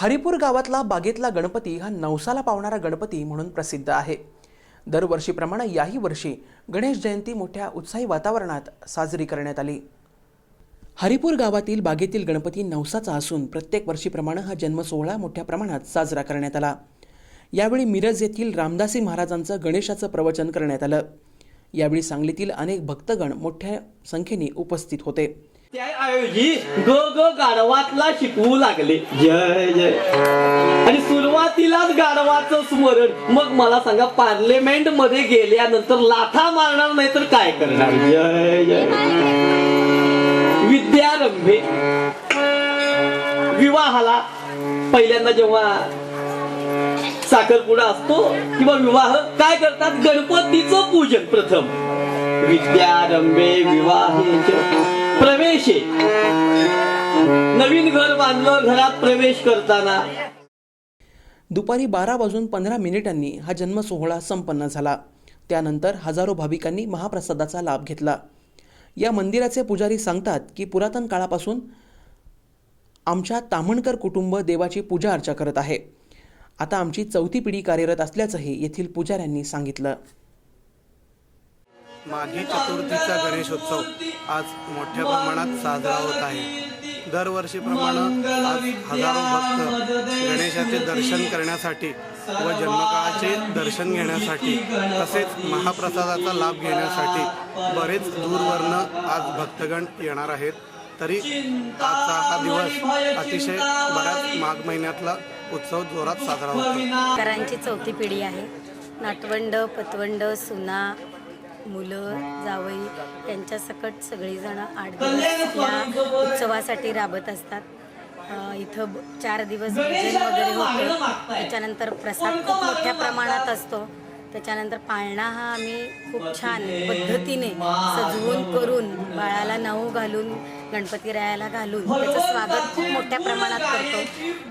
हरिपूर गावातला बागेतला गणपती हा नवसाला पावणारा गणपती म्हणून प्रसिद्ध आहे. दरवर्षीप्रमाणे याही वर्षी गणेश जयंती मोठ्या उत्साही वातावरणात साजरी करण्यात आली. हरिपूर गावातील बागेतील गणपती नवसाचा असून प्रत्येक वर्षीप्रमाणे हा जन्मसोहळा मोठ्या प्रमाणात साजरा करण्यात आला. यावेळी मिरज येथील रामदासी महाराजांचं गणेशाचं प्रवचन करण्यात आलं. यावेळी सांगलीतील अनेक भक्तगण मोठ्या संख्येने उपस्थित होते. त्याऐवजी ग ग गाढवातला शिकवू लागले. जय जय. आणि सुरुवातीलाच गाढवाचं स्मरण. मग मला सांगा पार्लिमेंटमध्ये गेल्यानंतर लाथा मारणार नाही तर काय करणार? जय जय. विद्यारंभे. विवाहाला पहिल्यांदा जेव्हा साखरपुडा असतो किंवा विवाह काय करतात? गणपतीचं पूजन प्रथम. विद्यारंभे विवाह प्रवेशे. नवीन घर बांधलं घरात प्रवेश करताना. दुपारी बारा वाजून पंधरा मिनिटांनी हा जन्मसोहळा संपन्न झाला. त्यानंतर हजारो भाविकांनी महाप्रसादाचा लाभ घेतला. या मंदिराचे पुजारी सांगतात की पुरातन काळापासून आमच्या ताम्हणकर कुटुंब देवाची पूजा अर्चा करत आहे. आता आमची चौथी पिढी कार्यरत असल्याचंही येथील पुजाऱ्यांनी सांगितलं. माघी चतुर्थीचा गणेशोत्सव आज मोठ्या प्रमाणात साजरा होत आहे. दरवर्षीप्रमाणे आज हजारो भक्त गणेशाचे दर्शन करण्यासाठी व जन्मकाळाचे दर्शन घेण्यासाठी तसेच महाप्रसादाचा लाभ घेण्यासाठी बरेच दूरवरनं आज भक्तगण येणार आहेत. तरी आजचा हा दिवस अतिशय बऱ्याच माघ महिन्यातला उत्सव जोरात साजरा होतो. करांची चौथी पिढी आहे. नाटवंड पतवंड सुना मुलं जावई यांच्या सकट आठ दिवस या उत्सवासाठी राबत असतात. इथं चार दिवस भजन वगैरे होतं. त्याच्यानंतर प्रसाद खूप मोठ्या प्रमाणात असतो. त्याच्यानंतर पाळणा हा आम्ही खूप छान पद्धतीने सजवून करून बाळाला नऊ घालून गणपती रायाला घालून त्याचं स्वागत खूप मोठ्या प्रमाणात करतो.